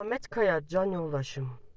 Ahmet Kaya Can Yoldaşım.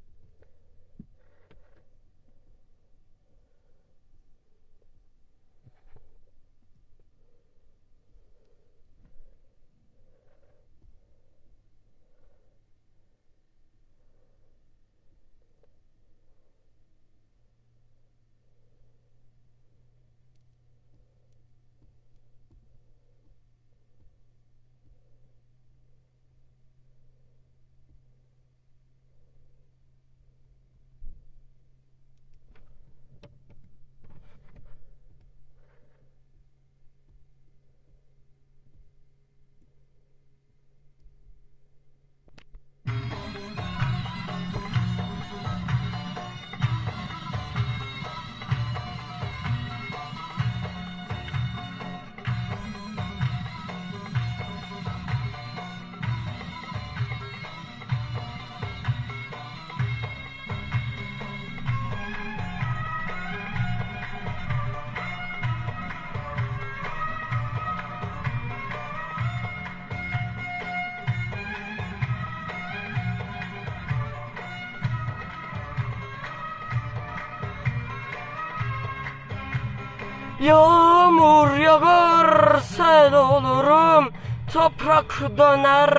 Yağmur yağar sel olurum? Toprak döner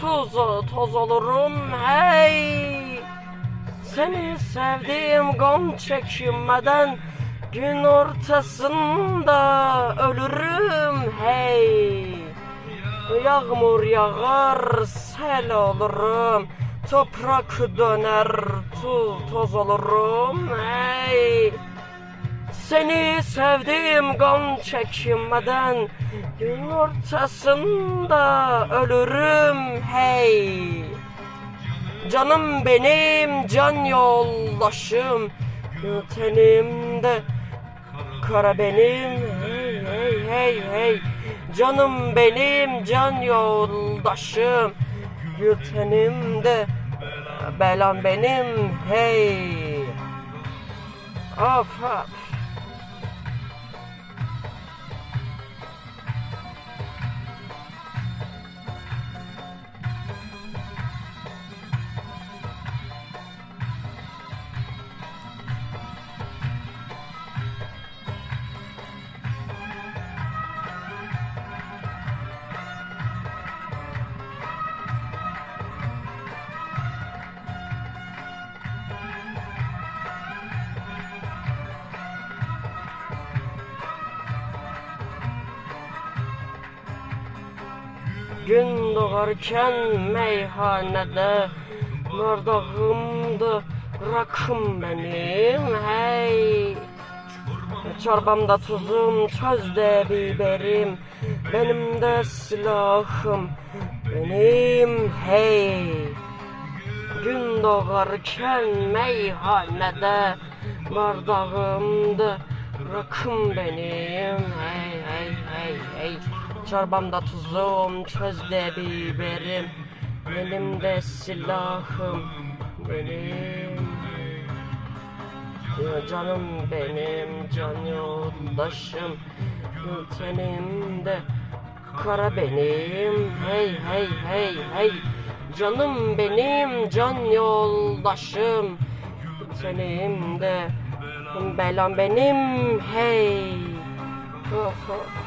tuza toz olurum. Hey! Seni sevdiğim gam çekinmeden Gün ortasında ölürüm. Hey! Yağmur yağar sel olurum? Toprak döner tuz toz olurum. Hey seni sevdiğim gam çekinmeden Gün ortasında ölürüm hey. Canım benim can yoldaşım Tenimde kara benim hey hey hey hey. Canım benim can yoldaşım Tenimde belam benim hey. Of of Gün doğarken meyhanede Bardağımda rakım benim hey. Çorbamda tuzum, çözde biberim. Benim de silahım benim hey. Gün doğarken meyhanede Bardağımda rakım benim hey Çorbamda tuzum, çözde biberim. Benim de silahım benim. Canım benim can yoldaşım. Tenimde kara benim. Hey hey hey hey. Canım benim can yoldaşım. Tenimde belam benim. Hey. Of of